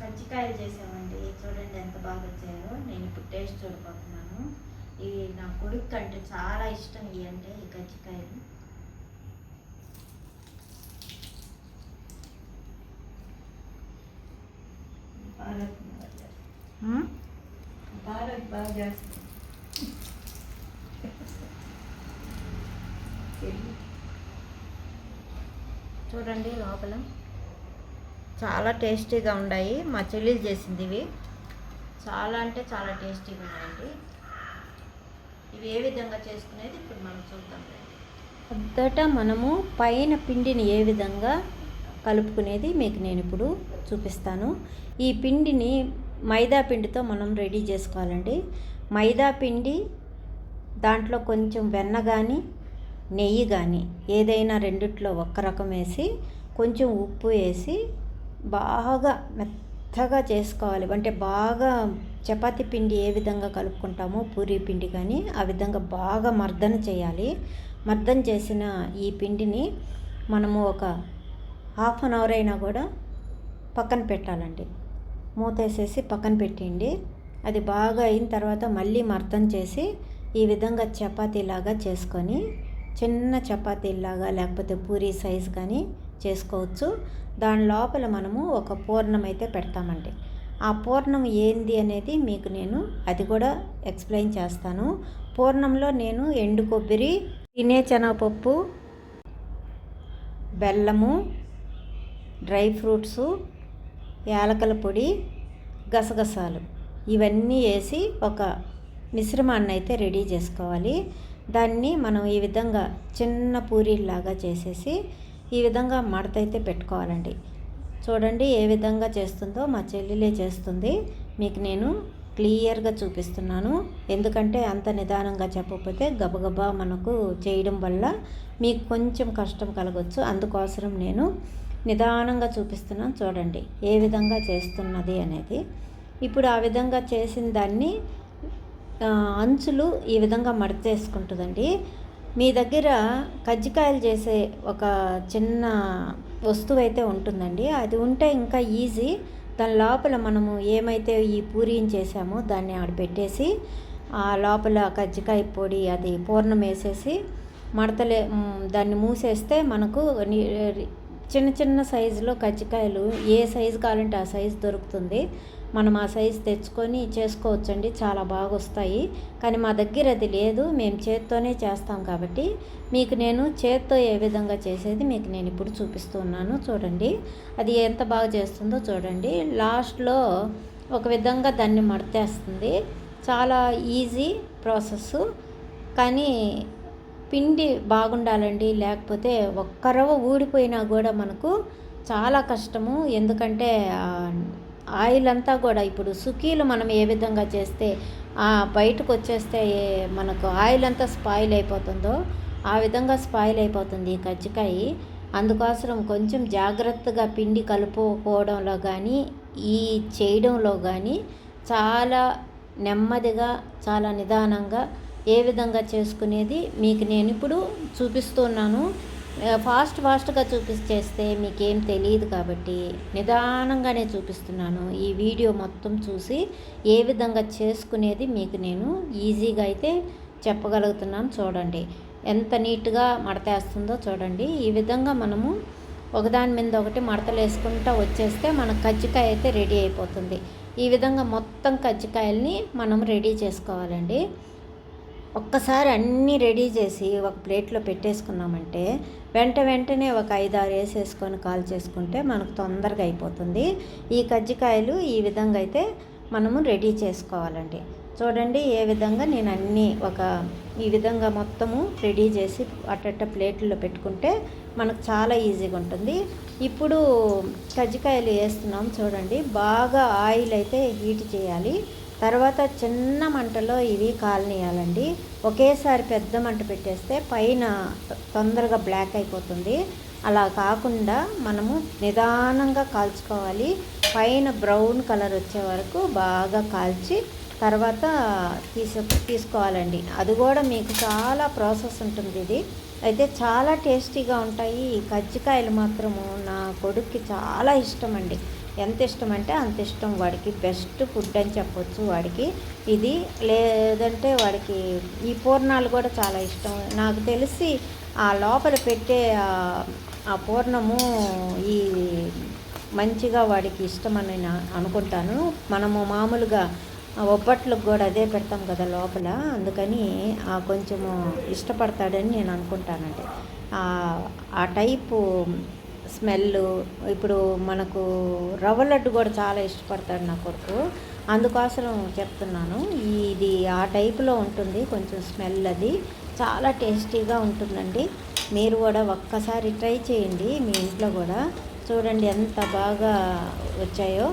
కజ్జికాయలు చేసామండి చూడండి ఎంత బాగా వచ్చాయో. నేను ఇప్పుడు టేస్ట్ చూడబోతున్నాను. ఇవి నా కొడుకు అంటే చాలా ఇష్టం ఇవి అంటే ఈ కజ్జికాయలు భారత్ బాగా చేస్తుంది. భారత్ బాగా చేస్తుంది. చూడండి లోపల. చాలా టేస్టీగా ఉన్నాయి. మా చెల్లెలు చేసింది ఇవి. చాలా అంటే చాలా టేస్టీగా ఉన్నాయండి. ఇవి ఏ విధంగా చేసుకునేది ఇప్పుడు మనం చూద్దాం. మొదట మనము పైన పిండిని ఏ విధంగా కలుపుకునేది మీకు నేను ఇప్పుడు చూపిస్తాను. ఈ పిండిని మైదా పిండితో మనం రెడీ చేసుకోవాలండి. మైదా పిండి దాంట్లో కొంచెం వెన్న కానీ నెయ్యి కానీ ఏదైనా రెండిట్లో ఒక్క రకం వేసి కొంచెం ఉప్పు వేసి బాగా మెత్తగా చేసుకోవాలి. అంటే బాగా చపాతీ పిండి ఏ విధంగా కలుపుకుంటామో పూరీ పిండి కానీ ఆ విధంగా బాగా మర్దన చేయాలి. మర్దన చేసిన ఈ పిండిని మనము ఒక హాఫ్ అన్ అవర్ అయినా కూడా పక్కన పెట్టాలండి. మూత వేసేసి పక్కన పెట్టండి అది బాగా అయిన తర్వాత మళ్ళీ మర్దన చేసి ఈ విధంగా చపాతీలాగా చేసుకొని చిన్న చపాతీలాగా లేకపోతే పూరీ సైజ్ కానీ చేసుకోవచ్చు. దాని లోపల మనము ఒక పూర్ణం అయితే పెడతామండి. ఆ పూర్ణం ఏంది అనేది మీకు నేను అది కూడా ఎక్స్ప్లెయిన్ చేస్తాను. పూర్ణంలో నేను ఎండు కొబ్బరి తినే శనగపప్పు బెల్లము డ్రై ఫ్రూట్స్ యాలకల పొడి గసగసాలు. ఇవన్నీ వేసి ఒక మిశ్రమాన్ని అయితే రెడీ చేసుకోవాలి. దాన్ని మనం ఈ విధంగా చిన్న పూరీలాగా చేసేసి ఈ విధంగా మడత అయితే పెట్టుకోవాలండి. చూడండి ఏ విధంగా చేస్తుందో మా చెల్లెలే చేస్తుంది. మీకు నేను క్లియర్గా చూపిస్తున్నాను. ఎందుకంటే అంత నిదానంగా చెప్పకపోతే గబగబా మనకు చేయడం వల్ల మీకు కొంచెం కష్టం కలగవచ్చు అందుకోసం నేను నిదానంగా చూపిస్తున్నాను. చూడండి ఏ విధంగా చేస్తున్నది అనేది. ఇప్పుడు ఆ విధంగా చేసిన దాన్ని అంచులు ఈ విధంగా మడతేసుకుంటుందండి. మీ దగ్గర కజ్జికాయలు చేసే ఒక చిన్న వస్తువు అయితే ఉంటుందండి. అది ఉంటే ఇంకా ఈజీ. దాని లోపల మనము ఏమైతే ఈ పూరీని చేసామో దాన్ని ఆడ పెట్టేసి ఆ లోపల కజ్జికాయ పొడి అది పూర్ణం వేసేసి మడతలే దాన్ని మూసేస్తే మనకు చిన్న చిన్న సైజులో కజ్జికాయలు ఏ సైజు కావాలంటే ఆ సైజు దొరుకుతుంది. మనం ఆ సైజు తెచ్చుకొని చేసుకోవచ్చండి. చాలా బాగా వస్తాయి కానీ మా దగ్గర అది లేదు. మేము చేత్తోనే చేస్తాం కాబట్టి మీకు నేను చేత్తో ఏ విధంగా చేసేది మీకు నేను ఇప్పుడు చూపిస్తున్నాను చూడండి. అది ఎంత బాగా చేస్తుందో చూడండి. లాస్ట్లో ఒక విధంగా దాన్ని మడతేస్తుంది. చాలా ఈజీ ప్రాసెస్. కానీ పిండి బాగుండాలండి. లేకపోతే ఒక్కరవ ఊడిపోయినా కూడా మనకు చాలా కష్టము. ఎందుకంటే ఆయిల్ అంతా కూడా ఇప్పుడు సుకీలు మనం ఏ విధంగా చేస్తే బయటకు వచ్చేస్తే మనకు ఆయిల్ అంతా స్పాయిల్ అయిపోతుందో ఆ విధంగా స్పాయిల్ అయిపోతుంది ఈ కజ్జికాయ. అందుకోసం కొంచెం జాగ్రత్తగా పిండి కలుపుకోవడంలో కానీ ఈ చేయడంలో కానీ చాలా నెమ్మదిగా చాలా నిదానంగా ఏ విధంగా చేసుకునేది మీకు నేను ఇప్పుడు చూపిస్తున్నాను. ఫాస్ట్ ఫాస్ట్గా చూపించేస్తే మీకేం తెలియదు కాబట్టి నిదానంగానే చూపిస్తున్నాను. ఈ వీడియో మొత్తం చూసి ఏ విధంగా చేసుకునేది మీకు నేను ఈజీగా అయితే చెప్పగలుగుతున్నాను చూడండి. ఎంత నీట్గా మడతేస్తుందో చూడండి. ఈ విధంగా మనము ఒకదాని మీద ఒకటి మడతలు వేసుకుంటూ వచ్చేస్తే మన కజ్జికాయ అయితే రెడీ అయిపోతుంది. ఈ విధంగా మొత్తం కజ్జికాయల్ని మనం రెడీ చేసుకోవాలండి. ఒక్కసారి అన్నీ రెడీ చేసి ఒక ప్లేట్లో పెట్టేసుకున్నామంటే వెంట వెంటనే ఒక ఐదు ఆరు వేసేసుకొని కాల్ చేసుకుంటే మనకు తొందరగా అయిపోతుంది. ఈ కజ్జికాయలు ఈ విధంగా అయితే మనము రెడీ చేసుకోవాలండి. చూడండి ఏ విధంగా నేను అన్నీ ఒక ఈ విధంగా మొత్తము రెడీ చేసి అట్టట్ట ప్లేట్లో పెట్టుకుంటే మనకు చాలా ఈజీగా ఉంటుంది. ఇప్పుడు కజ్జికాయలు వేస్తున్నాం చూడండి. బాగా ఆయిల్ అయితే హీట్ చేయాలి. తర్వాత చిన్న మంటలో ఇవి కాలనీయాలండి. ఒకేసారి పెద్ద మంట పెట్టేస్తే పైన తొందరగా బ్లాక్ అయిపోతుంది. అలా కాకుండా మనము నిదానంగా కాల్చుకోవాలి. పైన బ్రౌన్ కలర్ వచ్చే వరకు బాగా కాల్చి తర్వాత తీసు తీసుకోవాలండి. అది కూడా మీకు చాలా ప్రాసెస్ ఉంటుంది ఇది. అయితే చాలా టేస్టీగా ఉంటాయి. ఈ కజ్జికాయలు మాత్రము నా కొడుక్కి చాలా ఇష్టం అండి ఎంత ఇష్టం అంటే అంత ఇష్టం వాడికి. బెస్ట్ ఫుడ్ అని చెప్పొచ్చు వాడికి. ఇది లేదంటే వాడికి ఈ పూర్ణాలు కూడా చాలా ఇష్టం. నాకు తెలిసి ఆ లోపల పెట్టే ఆ- పూర్ణము ఈ మంచిగా వాడికి ఇష్టమని అనుకుంటాను. మనము మామూలుగా ఒబ్బట్లకు కూడా అదే పెడతాం కదా లోపల. అందుకని కొంచెము ఇష్టపడతాడని నేను అనుకుంటానండి. ఆ టైపు స్మెల్ ఇప్పుడు మనకు రవ్వ లడ్డు కూడా చాలా ఇష్టపడతాడు నా కొడుకు. అందుకోసం చెప్తున్నాను ఇది ఆ టైపులో ఉంటుంది కొంచెం స్మెల్ అది. చాలా టేస్టీగా ఉంటుందండి. మీరు కూడా ఒక్కసారి ట్రై చేయండి మీ ఇంట్లో కూడా. చూడండి ఎంత బాగా వచ్చాయో.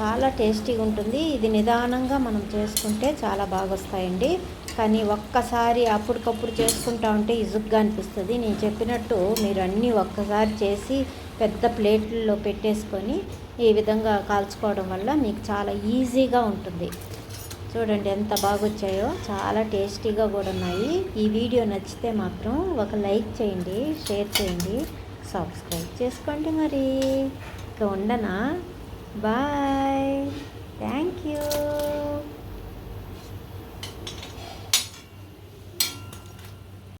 చాలా టేస్టీగా ఉంటుంది. ఇది నిదానంగా మనం చేసుకుంటే చాలా బాగా వస్తాయండి కానీ ఒక్కసారి అప్పటికప్పుడు చేసుకుంటా ఉంటే ఇసుగ్గా అనిపిస్తుంది. నేను చెప్పినట్టు మీరు అన్నీ ఒక్కసారి చేసి పెద్ద ప్లేట్లలో పెట్టేసుకొని ఈ విధంగా కాల్చుకోవడం వల్ల మీకు చాలా ఈజీగా ఉంటుంది. చూడండి ఎంత బాగా వచ్చాయో చాలా టేస్టీగా కూడా ఉన్నాయి. ఈ వీడియో నచ్చితే మాత్రం ఒక లైక్ చేయండి షేర్ చేయండి సబ్స్క్రైబ్ చేసుకోండి మరి. ఇక ఉండనా? బాయ్. Thank you.